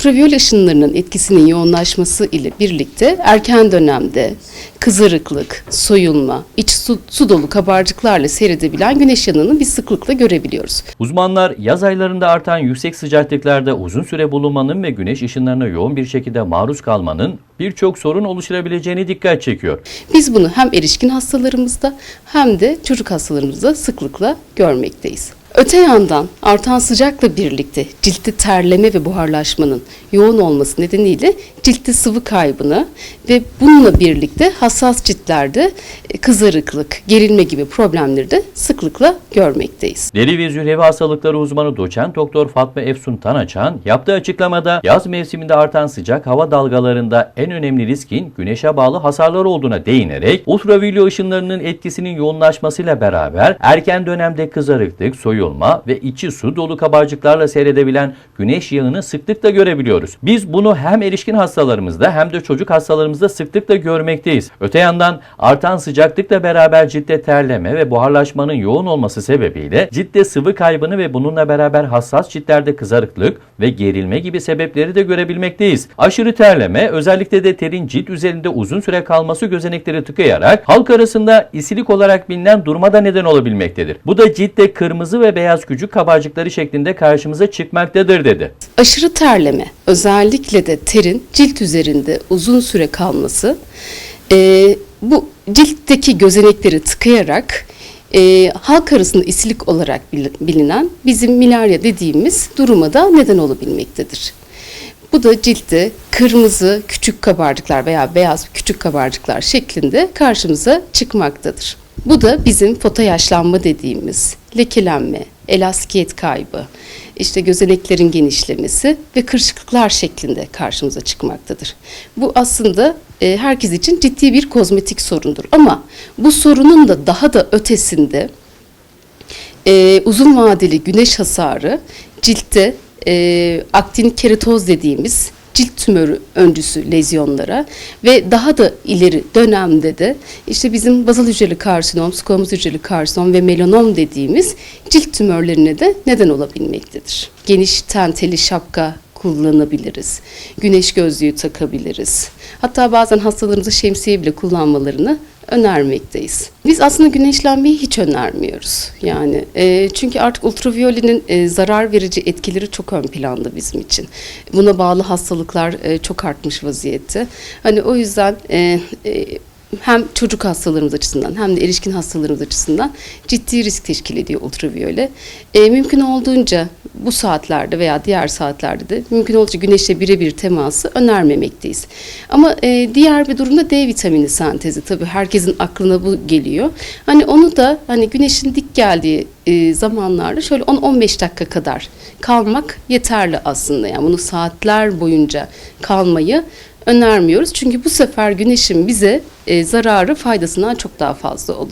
ultraviyole ışınlarının etkisinin yoğunlaşması ile birlikte erken dönemde kızarıklık, soyulma, iç su, su dolu kabarcıklarla seyredebilen güneş yanığını biz sıklıkla görebiliyoruz. Uzmanlar yaz aylarında artan yüksek sıcaklıklarda uzun süre bulunmanın ve güneş ışınlarına yoğun bir şekilde maruz kalmanın birçok sorun oluşturabileceğini dikkat çekiyor. Biz bunu hem erişkin hastalarımızda hem de çocuk hastalarımızda sıklıkla görmekteyiz. Öte yandan artan sıcakla birlikte ciltte terleme ve buharlaşmanın yoğun olması nedeniyle ciltte sıvı kaybını ve bununla birlikte hassas ciltlerde kızarıklık, gerilme gibi problemleri de sıklıkla görmekteyiz. Deri ve zührevi hastalıkları uzmanı doçent doktor Fatma Efsun Tanaçan yaptığı açıklamada yaz mevsiminde artan sıcak hava dalgalarında en önemli riskin güneşe bağlı hasarlar olduğuna değinerek ultraviyole ışınlarının etkisinin yoğunlaşmasıyla beraber erken dönemde kızarıklık, soyulma ve içi su dolu kabarcıklarla seyredebilen güneş yağını sıklıkla görebiliyoruz. Biz bunu hem erişkin hastalarımızda hem de çocuk hastalarımızda sıklıkla görmekteyiz. Öte yandan artan sıcaklıkla beraber ciltte terleme ve buharlaşmanın yoğun olması sebebiyle ciltte sıvı kaybını ve bununla beraber hassas ciltlerde kızarıklık ve gerilme gibi sebepleri de görebilmekteyiz. Aşırı terleme özellikle de terin cilt üzerinde uzun süre kalması gözenekleri tıkayarak halk arasında isilik olarak bilinen duruma da neden olabilmektedir. Bu da ciltte kırmızı ve beyaz küçük kabarcıkları şeklinde karşımıza çıkmaktadır dedi. Aşırı terleme, özellikle de terin cilt üzerinde uzun süre kalması, e, bu ciltteki gözenekleri tıkayarak e, halk arasında isilik olarak bil- bilinen bizim milarya dediğimiz duruma da neden olabilmektedir. Bu da ciltte kırmızı küçük kabarcıklar veya beyaz küçük kabarcıklar şeklinde karşımıza çıkmaktadır. Bu da bizim fotoyaşlanma dediğimiz lekelenme, elastikiyet kaybı, işte gözeneklerin genişlemesi ve kırışıklıklar şeklinde karşımıza çıkmaktadır. Bu aslında e, herkes için ciddi bir kozmetik sorundur. Ama bu sorunun da daha da ötesinde e, uzun vadeli güneş hasarı ciltte e, aktin keratoz dediğimiz cilt tümörü öncüsü lezyonlara ve daha da ileri dönemde de işte bizim bazal hücreli karsinom, squamous hücreli karsinom ve melanom dediğimiz cilt tümörlerine de neden olabilmektedir. Geniş tenteli şapka kullanabiliriz. Güneş gözlüğü takabiliriz. Hatta bazen hastalarımıza şemsiye bile kullanmalarını önermekteyiz. Biz aslında güneşlenmeyi hiç önermiyoruz. Yani e, çünkü artık ultraviyolenin e, zarar verici etkileri çok ön planda bizim için. Buna bağlı hastalıklar e, çok artmış vaziyette. Hani o yüzden e, e, hem çocuk hastalarımız açısından hem de erişkin hastalarımız açısından ciddi risk teşkil ediyor ultraviyole. E, mümkün olduğunca bu saatlerde veya diğer saatlerde de mümkün olduğunca güneşle birebir teması önermemekteyiz. Ama e, diğer bir durumda D vitamini sentezi tabii herkesin aklına bu geliyor. Hani onu da hani güneşin dik geldiği e, zamanlarda şöyle 10-15 dakika kadar kalmak yeterli aslında. Yani bunu saatler boyunca kalmayı önermiyoruz. Çünkü bu sefer güneşin bize e, zararı faydasından çok daha fazla oluyor.